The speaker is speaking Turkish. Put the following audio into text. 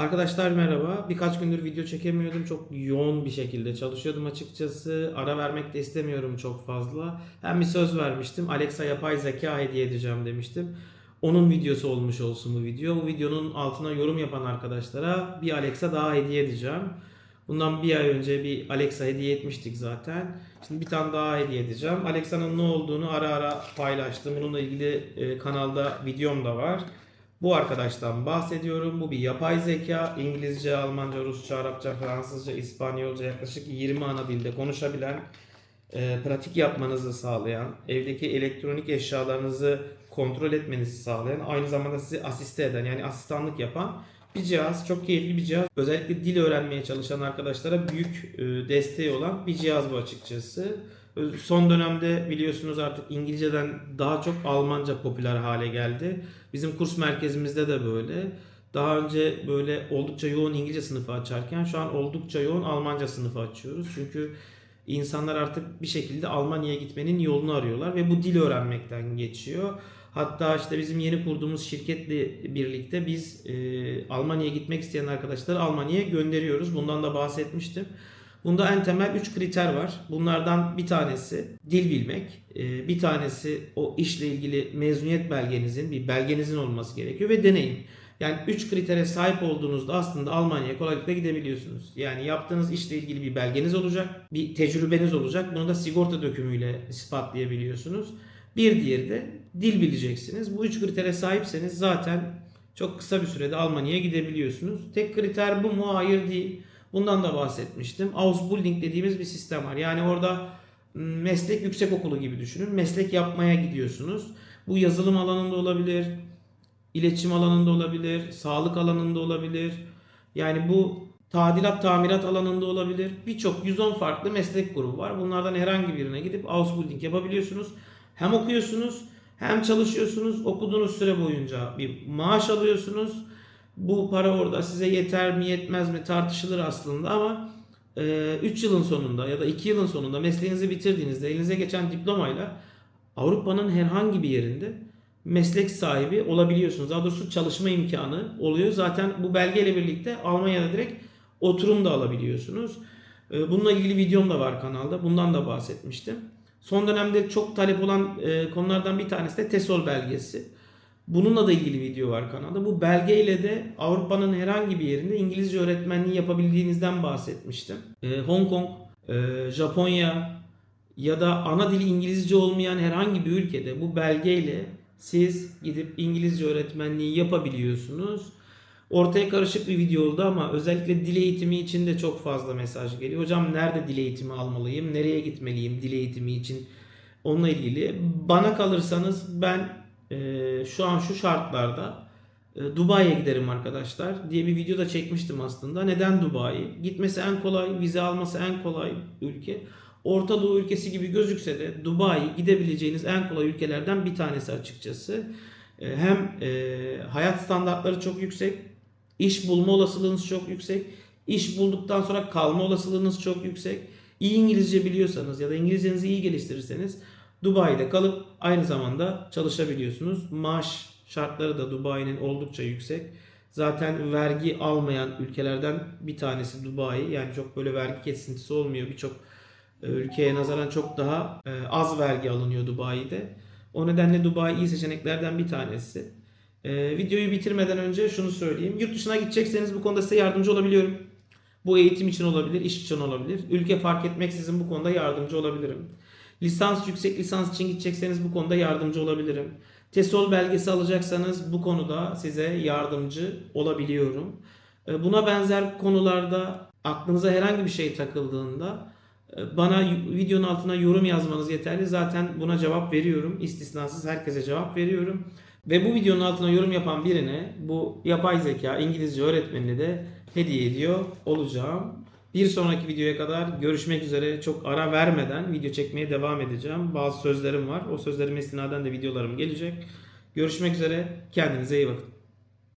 Arkadaşlar merhaba. Birkaç gündür video çekemiyordum. Çok yoğun bir şekilde çalışıyordum açıkçası. Ara vermek de istemiyorum çok fazla. Hem bir söz vermiştim. Alexa yapay zeka hediye edeceğim demiştim. Onun videosu olmuş olsun bu video. Bu videonun altına yorum yapan arkadaşlara bir Alexa daha hediye edeceğim. Bundan bir ay önce bir Alexa hediye etmiştik zaten. Şimdi bir tane daha hediye edeceğim. Alexa'nın ne olduğunu ara ara paylaştım. Bununla ilgili e, kanalda videom da var. Bu arkadaştan bahsediyorum. Bu bir yapay zeka. İngilizce, Almanca, Rusça, Arapça, Fransızca, İspanyolca yaklaşık 20 ana dilde konuşabilen, e, pratik yapmanızı sağlayan, evdeki elektronik eşyalarınızı kontrol etmenizi sağlayan, aynı zamanda sizi asiste eden yani asistanlık yapan bir cihaz. Çok keyifli bir cihaz. Özellikle dil öğrenmeye çalışan arkadaşlara büyük e, desteği olan bir cihaz bu açıkçası. Son dönemde biliyorsunuz artık İngilizceden daha çok Almanca popüler hale geldi. Bizim kurs merkezimizde de böyle. Daha önce böyle oldukça yoğun İngilizce sınıfı açarken şu an oldukça yoğun Almanca sınıfı açıyoruz. Çünkü insanlar artık bir şekilde Almanya'ya gitmenin yolunu arıyorlar ve bu dil öğrenmekten geçiyor. Hatta işte bizim yeni kurduğumuz şirketle birlikte biz e, Almanya'ya gitmek isteyen arkadaşları Almanya'ya gönderiyoruz. Bundan da bahsetmiştim. Bunda en temel 3 kriter var. Bunlardan bir tanesi dil bilmek, e, bir tanesi o işle ilgili mezuniyet belgenizin, bir belgenizin olması gerekiyor ve deneyim. Yani 3 kritere sahip olduğunuzda aslında Almanya'ya kolaylıkla gidebiliyorsunuz. Yani yaptığınız işle ilgili bir belgeniz olacak, bir tecrübeniz olacak. Bunu da sigorta dökümüyle ispatlayabiliyorsunuz. Bir diğeri de dil bileceksiniz. Bu üç kritere sahipseniz zaten çok kısa bir sürede Almanya'ya gidebiliyorsunuz. Tek kriter bu mu? Hayır değil. Bundan da bahsetmiştim. Ausbildung dediğimiz bir sistem var. Yani orada meslek yüksek okulu gibi düşünün. Meslek yapmaya gidiyorsunuz. Bu yazılım alanında olabilir, iletişim alanında olabilir, sağlık alanında olabilir. Yani bu tadilat, tamirat alanında olabilir. Birçok 110 farklı meslek grubu var. Bunlardan herhangi birine gidip Ausbildung yapabiliyorsunuz. Hem okuyorsunuz hem çalışıyorsunuz. Okuduğunuz süre boyunca bir maaş alıyorsunuz. Bu para orada size yeter mi yetmez mi tartışılır aslında ama 3 yılın sonunda ya da 2 yılın sonunda mesleğinizi bitirdiğinizde elinize geçen diplomayla Avrupa'nın herhangi bir yerinde meslek sahibi olabiliyorsunuz. Daha doğrusu çalışma imkanı oluyor. Zaten bu belgeyle birlikte Almanya'da direkt oturum da alabiliyorsunuz. E, Bununla ilgili videom da var kanalda. Bundan da bahsetmiştim. Son dönemde çok talep olan e, konulardan bir tanesi de TESOL belgesi. Bununla da ilgili video var kanalda. Bu belgeyle de Avrupa'nın herhangi bir yerinde İngilizce öğretmenliği yapabildiğinizden bahsetmiştim. E, Hong Kong, e, Japonya ya da ana dili İngilizce olmayan herhangi bir ülkede bu belgeyle siz gidip İngilizce öğretmenliği yapabiliyorsunuz. Ortaya karışık bir video oldu ama özellikle dil eğitimi için de çok fazla mesaj geliyor. Hocam nerede dil eğitimi almalıyım? Nereye gitmeliyim dil eğitimi için? Onunla ilgili. Bana kalırsanız ben e, şu an şu şartlarda e, Dubai'ye giderim arkadaşlar diye bir video da çekmiştim aslında. Neden Dubai? Gitmesi en kolay, vize alması en kolay ülke. Orta Doğu ülkesi gibi gözükse de Dubai gidebileceğiniz en kolay ülkelerden bir tanesi açıkçası. E, hem e, hayat standartları çok yüksek, iş bulma olasılığınız çok yüksek, iş bulduktan sonra kalma olasılığınız çok yüksek. İyi İngilizce biliyorsanız ya da İngilizcenizi iyi geliştirirseniz Dubai'de kalıp aynı zamanda çalışabiliyorsunuz. Maaş şartları da Dubai'nin oldukça yüksek. Zaten vergi almayan ülkelerden bir tanesi Dubai. Yani çok böyle vergi kesintisi olmuyor. Birçok e, ülkeye nazaran çok daha e, az vergi alınıyor Dubai'de. O nedenle Dubai iyi seçeneklerden bir tanesi. E, videoyu bitirmeden önce şunu söyleyeyim. Yurt dışına gidecekseniz bu konuda size yardımcı olabiliyorum. Bu eğitim için olabilir, iş için olabilir. Ülke fark etmeksizin bu konuda yardımcı olabilirim. Lisans, yüksek lisans için gidecekseniz bu konuda yardımcı olabilirim. TESOL belgesi alacaksanız bu konuda size yardımcı olabiliyorum. E, Buna benzer konularda aklınıza herhangi bir şey takıldığında e, bana videonun altına yorum yazmanız yeterli. Zaten buna cevap veriyorum. İstisnasız herkese cevap veriyorum. Ve bu videonun altına yorum yapan birine bu yapay zeka İngilizce öğretmenini de hediye ediyor olacağım. Bir sonraki videoya kadar görüşmek üzere. Çok ara vermeden video çekmeye devam edeceğim. Bazı sözlerim var. O sözlerime istinaden de videolarım gelecek. Görüşmek üzere. Kendinize iyi bakın.